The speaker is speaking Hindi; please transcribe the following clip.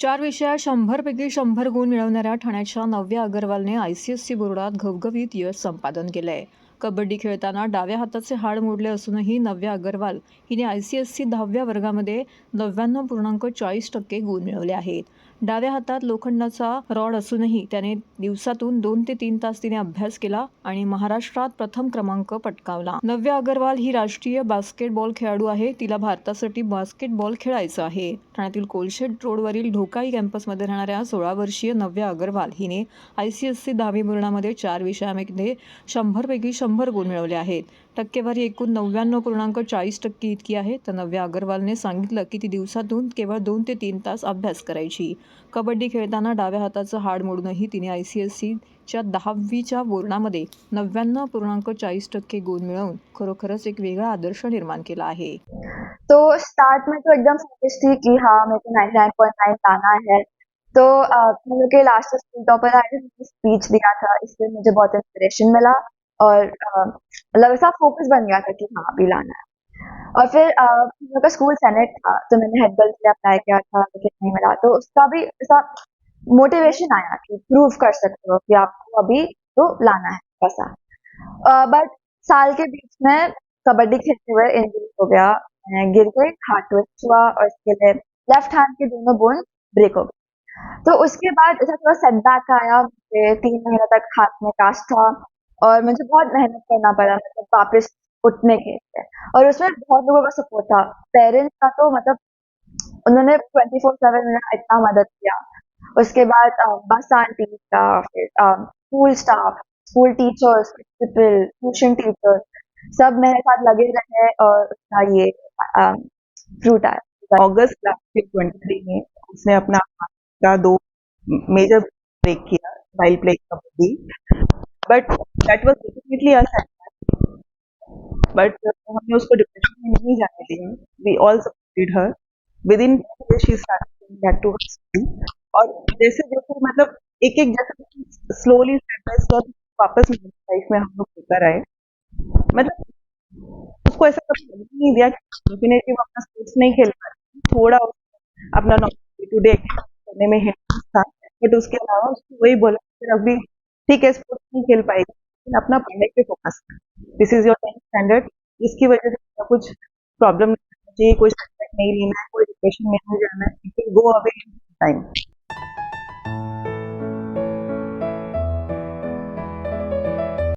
चार विषयात शंभरपैकी शंभर गुण मिळवणाऱ्या ठाण्याच्या नव्या अगरवालने आय सी एस सी बोर्डात घवघवीत यश संपादन केलं आहे कबड्डी खेळताना डाव्या हाताचे हाड मोडले असूनही नव्या अगरवाल हिने आय सी एस सी दहाव्या वर्गामध्ये नव्याण्णव पूर्णांक चाळीस टक्के गुण मिळवले आहेत. डाव्या हातात लोखंडाचा रॉड असूनही त्याने दिवसातून दोन ते तीन तास तिने अभ्यास केला आणि महाराष्ट्रात प्रथम क्रमांक पटकावला. नव्या अगरवाल ही राष्ट्रीय बास्केटबॉल खेळाडू आहे. तिला भारतासाठी बास्केटबॉल खेळायचं आहे. ठाण्यातील कोलशेड रोडवरील ढोकाई कॅम्पसमध्ये राहणाऱ्या सोळा वर्षीय नव्या अग्रवाल हिने आय सी एस सी दहावी बोर्डामध्ये चार विषयामध्ये शंभरपैकी शंभर गुण मिळवले आहेत. टक्केवारी एकूण नव्याण्णव पूर्णांक चाळीस टक्के इतकी आहे. तर नव्या अग्रवालने सांगितलं की ती दिवसातून केवळ दोन ते तीन तास अभ्यास करायची. कबड्डी खेळताना डाव्या हाताचं हाड मोडूनही तिने आय सी एस सीच्या दहावीच्या बोर्डामध्ये नव्याण्णव पूर्णांक चाळीस टक्के गुण मिळवून खरोखरच एक वेगळा आदर्श निर्माण केला आहे. तो स्टार्ट में तो एकदम फोकस थी कि हाँ मेरे को नाइन्टी नाइन पॉइंट नाइन लाना है तो हम लोग के लास्ट स्कूल टॉपर आए थे स्पीच दिया था इससे मुझे बहुत इंस्पिरेशन मिला. और मतलब ऐसा फोकस बन गया था कि हाँ अभी लाना है। और फिर हम का स्कूल सेनेट था तो मैंने हेड गर्ल के लिए अप्लाई किया था, लेकिन नहीं मिला। तो उसका भी ऐसा मोटिवेशन आया कि प्रूव कर सकते हो कि आपको अभी तो लाना है ऐसा बट साल के बीच में कबड्डी खेलते हुए इंजरी हो गया गिर गई हाथ ट्विस्ट हुआ और इसके लिए लेफ़्ट हैंड के दोनों बोन ब्रेक हो गए। तो उसके बाद ऐसा थोड़ा सेटबैक आया तीन महीने तक हाथ में कास्ट था। और मुझे बहुत मेहनत करना पड़ा मतलब वापस उठने के लिए। और उसमें बहुत लोगों का सपोर्ट था। पेरेंट्स का तो मतलब उन्होंने ट्वेंटी फोर सेवन इतना मदद किया। उसके बाद बस आंटी का, फिर school staff school teachers principal tuition teacher सब मेरे साथ लगे रहे और उसका ये फ्रूट आया। अगस्त लास्ट ट्वेंटी में उसने अपना का दो मेजर ब्रेक किया while playing kabaddi. But that was definitely a but हमने उसको डिप्रेशन में नहीं जाने दिया. We all supported her with in she started back to school और जैसे जैसे मतलब एक एक जैसे स्लोली स्टेप बाय स्टेप वापस लाइफ में हम लोग होकर आए मतलब उसको ऐसा कभी लगने नहीं दिया कि डेफिनेटली वो अपना स्पोर्ट्स नहीं खेल पा थोड़ा अपना डे टू डे करने में हिंट्रेस्ट था. बट उसके अलावा उसको वही बोला फिर अभी ठीक है स्पोर्ट्स नहीं खेल पाएगी अपना पढ़ाई पे focus this is your tenth standard इसकी वजह से कुछ प्रॉब्लम नहीं होना चाहिए कोई नहीं लेना है, कोई डिप्रेशन नहीं जाना है गो अवे टाइम